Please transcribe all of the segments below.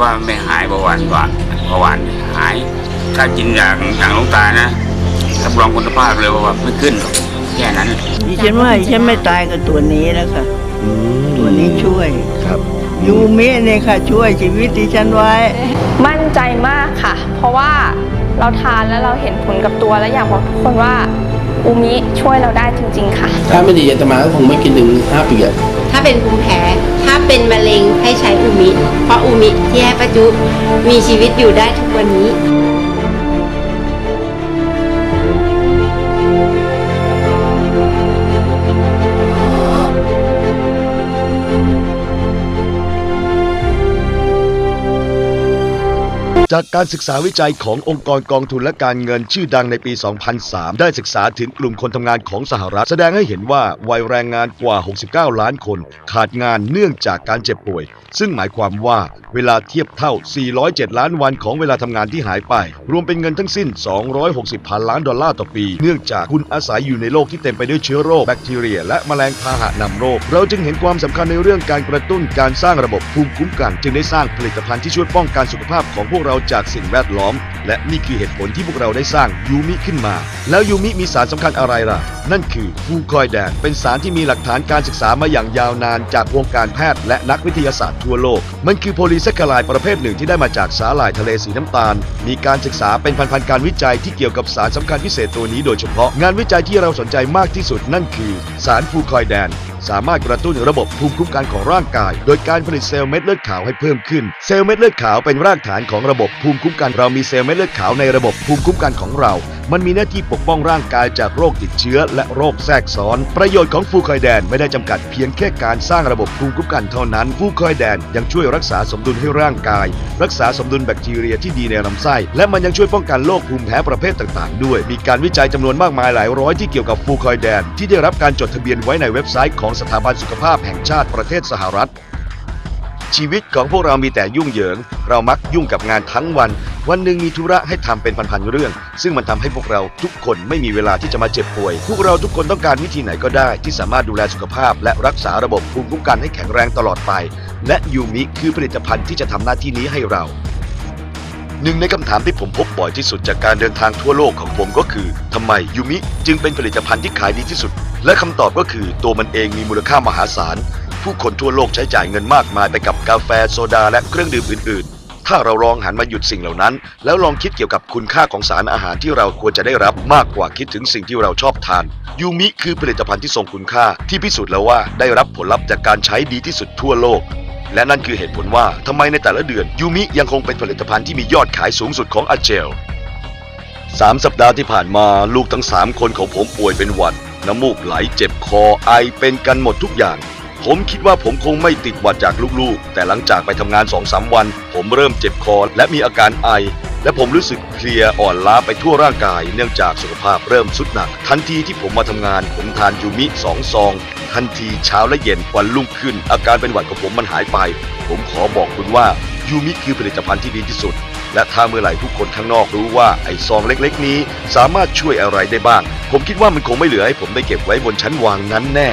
ว่าไม่หายเบาหวานหวานเบาหวานไม่หาย ถ้าจริงอย่างอย่างหลวงตานะรับรองคุณภาพเลยว่าไม่ขึ้นหรอกแค่นั้นดิฉันว่าดิฉันไม่ตายกับตัวนี้แล้วค่ะอืมตัวนี้ช่วยครับยูมิเนี่ยค่ะ ช่วยชีวิตดิฉันไว้ มั่นใจมากค่ะ เพราะว่าเราทานแล้วเราเห็นผลกับตัวและอยากบอกทุกคนว่าอูมิช่วยเราได้จริง ๆ ค่ะ ถ้าไม่ดีอาตมาก็คงไม่กินถึงห้าปีอะถ้า เป็นภูมิแพ้ ถ้าเป็นมะเร็งให้ใช้อูมิ เพราะอูมิที่ให้ประจุมีชีวิตอยู่ได้ทุกวันนี้ จากการศึกษาวิจัยขององค์กรกองทุนและการเงินชื่อดังในปี 2003 ได้ศึกษาถึงกลุ่มคนทำงานของสหรัฐ แสดงให้เห็นว่าวัยแรงงานกว่า 69 ล้านคน ขาดงานเนื่องจากการเจ็บป่วย ซึ่งหมายความว่าเวลาเทียบเท่า 407 ล้านวันของเวลาทำงานที่หายไป รวมเป็นเงินทั้งสิ้น 260พันล้านดอลลาร์ต่อปี เนื่องจากคุณอาศัยอยู่ในโลกที่เต็มไปด้วยเชื้อโรคแบคทีเรีย และแมลงพาหะนำโรค เราจึงเห็นความสำคัญในเรื่องการกระตุ้นการสร้างระบบภูมิคุ้มกัน จึงได้สร้างผลิตภัณฑ์ที่ช่วยป้องกันสุขภาพของพวกเราจากสิ่งแวดล้อม และนี่คือเหตุผลที่พวกเราได้สร้างยูมิขึ้นมา แล้วยูมิมีสารสำคัญอะไรล่ะ นั่นคือฟูคอยแดน เป็นสารที่มีหลักฐานการศึกษามาอย่างยาวนานจากวงการแพทย์และนักวิทยาศาสตร์ทั่วโลก มันคือโพลีแซคคาไลด์ประเภทหนึ่งที่ได้มาจากสาหร่ายทะเลสีน้ำตาล มีการศึกษาเป็นพันๆการวิจัยที่เกี่ยวกับสารสำคัญพิเศษตัวนี้โดยเฉพาะงานวิจัยที่เราสนใจมากที่สุดนั่นคือ สารฟูคอยแดนสามารถกระตุ้นระบบภูมิคุ้มกันของร่างกาย โดยการผลิตเซลล์เม็ดเลือดขาวให้เพิ่มขึ้น เซลล์เม็ดเลือดขาวเป็นรากฐานของระบบภูมิคุ้มกันเรามีเซลล์เม็ดเลือดขาวในระบบภูมิคุ้มกันของเรา มันมีหน้าที่ปกป้องร่างกายจากโรคติดเชื้อ และโรคแทรกซ้อน ประโยชน์ของฟูคอยแดนไม่ได้จำกัดเพียงแค่การสร้างระบบภูมิคุ้มกันเท่านั้น ฟูคอยแดนยังช่วยรักษาสมดุลให้ร่างกาย รักษาสมดุลแบคทีเรียที่ดีในลำไส้ และมันยังช่วยป้องกันโรคภูมิแพ้ประเภทต่างๆ ด้วย มีการวิจัยจำนวนมากมายหลายร้อยที่เกี่ยวกับฟูคอยแดนที่ได้รับการจดทะเบียนไว้ในเว็บไซต์ของสถาบันสุขภาพแห่งชาติประเทศสหรัฐ ชีวิตของพวกเรามีแต่ยุ่งเหยิง เรามักยุ่งกับงานทั้งวัน วันหนึ่งมีธุระให้ทำเป็นพันๆเรื่อง ซึ่งมันทำให้พวกเราทุกคนไม่มีเวลาที่จะมาเจ็บป่วย พวกเราทุกคนต้องการวิธีไหนก็ได้ ที่สามารถดูแลสุขภาพ และรักษาระบบภูมิคุ้มกันให้แข็งแรงตลอดไป และยูมิคือผลิตภัณฑ์ที่จะทำหน้าที่นี้ให้เราหนึ่งในคำถามที่ผมพบบ่อยที่สุดจากการเดินทางทั่วโลกของผมก็คือทำไมยูมิจึงเป็นผลิตภัณฑ์ที่ขายดีที่สุด และคำตอบก็คือตัวมันเองมีมูลค่ามหาศาล ผู้คนทั่วโลกใช้จ่ายเงินมากมายไปกับกาแฟโซดาและเครื่องดื่มอื่น ๆ ถ้าเราลองหันมาหยุดสิ่งเหล่านั้น แล้วลองคิดเกี่ยวกับคุณค่าของสารอาหารที่เราควรจะได้รับมากกว่าคิดถึงสิ่งที่เราชอบทาน ยูมิคือผลิตภัณฑ์ที่ทรงคุณค่าที่พิสูจน์แล้วว่าได้รับผลลัพธ์จากการใช้ดีที่สุดทั่วโลกและนั่นคือเหตุผลว่าทำไมในแต่ละเดือนยูมิยังคงเป็นผลิตภัณฑ์ที่มียอดขายสูงสุดของอาเจลสามสัปดาห์ที่ผ่านมาลูกทั้งสามคนของผมป่วยเป็นหวัด น้ำมูกไหลเจ็บคอไอเป็นกันหมดทุกอย่าง ผมคิดว่าผมคงไม่ติดหวัดจากลูกๆ แต่หลังจากไปทำงานสองสามวัน ผมเริ่มเจ็บคอและมีอาการไอ และผมรู้สึกเพลียอ่อนล้าไปทั่วร่างกาย เนื่องจากสุขภาพเริ่มสุดหนัก ทันทีที่ผมมาทำงาน ผมทานยูมิสองซอง ทันทีเช้าและเย็นวันรุ่งขึ้น อาการเป็นหวัดของผมมันหายไป ผมขอบอกคุณว่ายูมิคือผลิตภัณฑ์ที่ดีที่สุด และถ้าเมื่อไหร่ทุกคนข้างนอกรู้ว่าไอซองเล็กๆ นี้ สามารถช่วยอะไรได้บ้าง ผมคิดว่ามันคงไม่เหลือให้ผมได้เก็บไว้บนชั้นวางนั้นแน่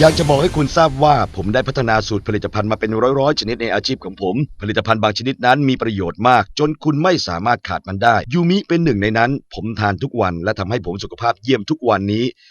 อยากจะบอกให้คุณทราบว่าผมได้พัฒนาสูตรผลิตภัณฑ์มาเป็นร้อยๆ ชนิดในอาชีพของผม ผลิตภัณฑ์บางชนิดนั้นมีประโยชน์มาก จนคุณไม่สามารถขาดมันได้ยูมิเป็นหนึ่งในนั้น ผมทานทุกวันและทำให้ผมสุขภาพเยี่ยมทุกวันนี้